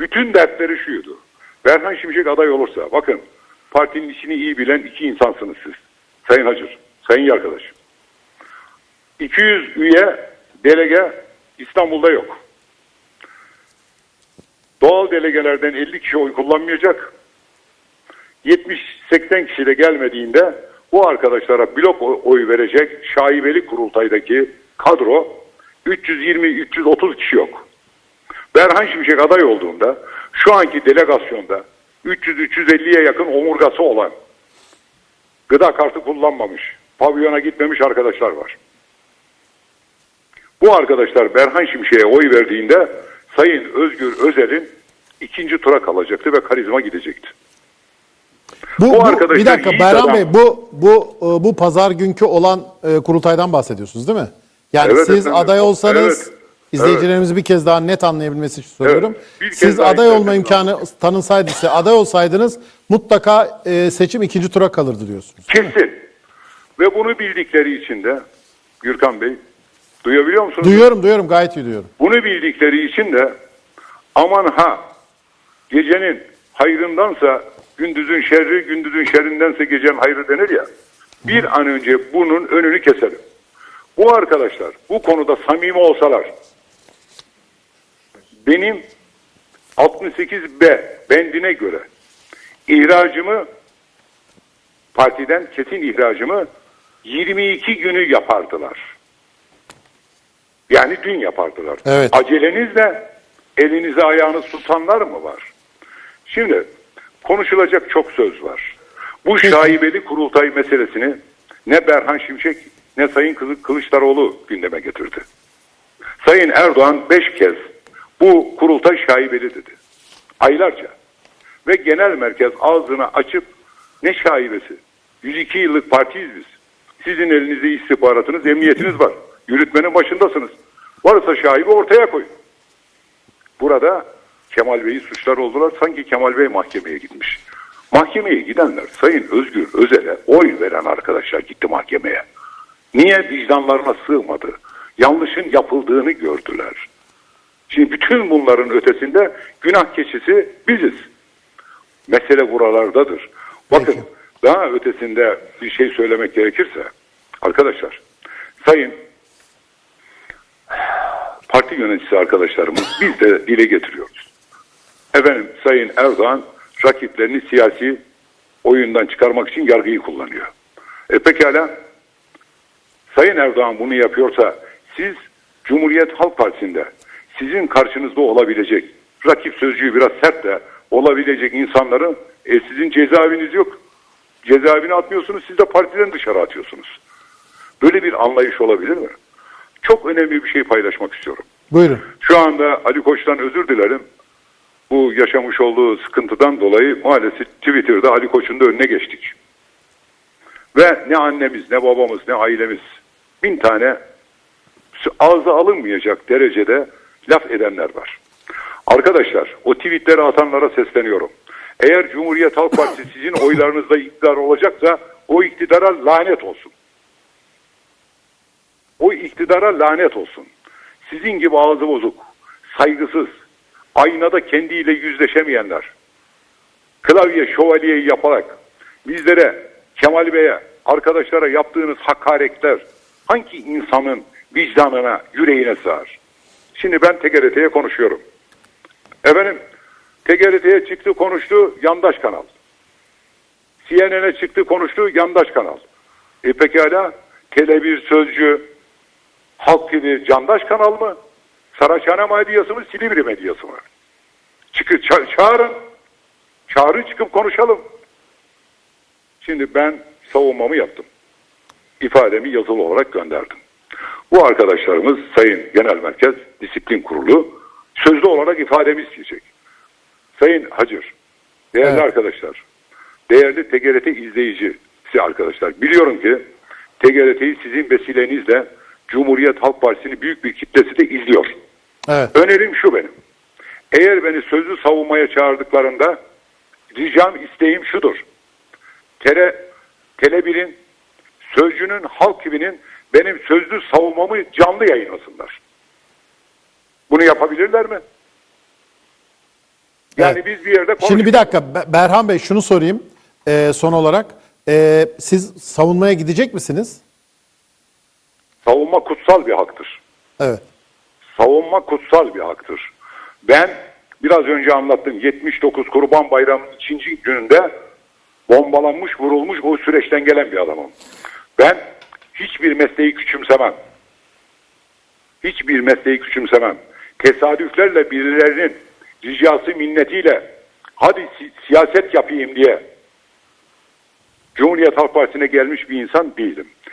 Bütün dertleri şuydu. Berhan Şimşek aday olursa bakın partinin işini iyi bilen iki insansınız siz. Sayın Hacır, sayın arkadaş. 200 üye delege İstanbul'da yok. Doğal delegelerden 50 kişi oy kullanmayacak. 70-80 kişi de gelmediğinde bu arkadaşlara blok oy verecek şaibeli kurultaydaki kadro 320-330 kişi yok. Berhan Şimşek aday olduğunda şu anki delegasyonda 300-350'ye yakın omurgası olan gıda kartı kullanmamış, pavyona gitmemiş arkadaşlar var. Bu arkadaşlar Berhan Şimşek'e oy verdiğinde Sayın Özgür Özel'in ikinci tura kalacaktı ve karizma gidecekti. Bu, Bu bu- arkadaşlar bir dakika Bayram adam. Bey bu bu e, bu pazar günkü olan e, kurultaydan bahsediyorsunuz değil mi? Yani Evet siz efendim. aday olsanız Evet. İzleyicilerimizi bir kez daha net anlayabilmesi için. Bir kez Siz daha aday olma isterseniz imkanı tanınsaydı size aday olsaydınız mutlaka e, seçim ikinci tura kalırdı diyorsunuz. Kesin. Ve bunu bildikleri için de Gürkan Bey duyabiliyor musunuz? Duyuyorum duyuyorum gayet iyi duyuyorum. Bunu bildikleri için de aman ha gecenin hayrındansa gündüzün şerri, gündüzün şerrindense gecenin hayrı denir ya. Bir an önce bunun önünü keselim. Bu arkadaşlar bu konuda samimi olsalar benim 68B bendine göre ihracımı partiden kesin ihracımı 22 günü yapardılar. Yani dün yapardılar. Evet. Acelenizle elinizi ayağınız tutanlar mı var? Şimdi konuşulacak çok söz var. Bu şaibeli kurultay meselesini ne Berhan Şimşek ne Sayın Kılıçdaroğlu gündeme getirdi. Sayın Erdoğan beş kez bu kurultay şaibeli dedi. Aylarca. Ve genel merkez ağzını açıp ne şaibesi? 102 yıllık partiyiz biz. Sizin elinizde istihbaratınız, emniyetiniz var. Yürütmenin başındasınız. Varsa şaibi ortaya koyun. Burada Kemal Bey'i suçlar oldular. Sanki Kemal Bey mahkemeye gitmiş. Mahkemeye gidenler Sayın Özgür Özel'e oy veren arkadaşlar gitti mahkemeye. Niye vicdanlarına sığmadı? Yanlışın yapıldığını gördüler. Şimdi bütün bunların ötesinde günah keçisi biziz. Mesele buralardadır. Bakın Peki. daha ötesinde bir şey söylemek gerekirse arkadaşlar sayın parti yöneticisi arkadaşlarımız biz de dile getiriyoruz. Efendim Sayın Erdoğan rakiplerini siyasi oyundan çıkarmak için yargıyı kullanıyor. E pekala Sayın Erdoğan bunu yapıyorsa siz Cumhuriyet Halk Partisi'nde sizin karşınızda olabilecek rakip sözcüğü biraz sert de olabilecek insanların e, sizin cezaeviniz yok. Cezaevine atmıyorsunuz siz de partiden dışarı atıyorsunuz. Böyle bir anlayış olabilir mi? Çok önemli bir şey paylaşmak istiyorum. Buyurun. Şu anda Ali Koç'tan özür dilerim. Bu yaşamış olduğu sıkıntıdan dolayı maalesef Twitter'da Ali Koç'un da önüne geçtik. Ve ne annemiz, ne babamız, ne ailemiz bin tane ağza alınmayacak derecede laf edenler var. Arkadaşlar o tweetleri atanlara sesleniyorum. Eğer Cumhuriyet Halk Partisi sizin oylarınızda iktidar olacaksa o iktidara lanet olsun. O iktidara lanet olsun. Sizin gibi ağzı bozuk, saygısız, aynada kendiyle yüzleşemeyenler, klavye şövalyeyi yaparak bizlere, Kemal Bey'e, arkadaşlara yaptığınız hakaretler hangi insanın vicdanına, yüreğine sığar? Şimdi ben TGRT'ye konuşuyorum. Efendim, TGRT'ye çıktı konuştu yandaş kanal. CNN'e çıktı konuştu yandaş kanal. E pekala Tele1 Sözcü, Halk TV candaş kanal mı? Saraçhane medyası mı? Silivri medyası mı? Çıkın ça- çağırın. Çağırın çıkıp konuşalım. Şimdi ben savunmamı yaptım. İfademi yazılı olarak gönderdim. Bu arkadaşlarımız Sayın Genel Merkez Disiplin Kurulu sözlü olarak ifademi isteyecek. Sayın Hacır, değerli Evet. arkadaşlar, değerli TGRT izleyicisi arkadaşlar, biliyorum ki TGRT'yi sizin vesilenizle Cumhuriyet Halk Partisi'nin büyük bir kitlesi de izliyor. Evet. Önerim şu benim. Eğer beni sözlü savunmaya çağırdıklarında ricam isteğim şudur. Tele, Tele1'in, Sözcü'nün, Halk TV'nin benim sözlü savunmamı canlı yayınlasınlar. Bunu yapabilirler mi? Yani Evet. biz bir yerde Şimdi bir dakika Be- Berhan Bey şunu sorayım e, son olarak. E, siz savunmaya gidecek misiniz? savunma kutsal bir haktır. Evet. Savunma kutsal bir haktır. Ben biraz önce anlattım 79 Kurban Bayramı'nın ikinci gününde bombalanmış, vurulmuş o süreçten gelen bir adamım. Ben hiçbir mesleği küçümsemem. Hiçbir mesleği küçümsemem. Tesadüflerle birilerinin ricası minnetiyle hadi si- siyaset yapayım diye Cumhuriyet Halk Partisi'ne gelmiş bir insan değilim.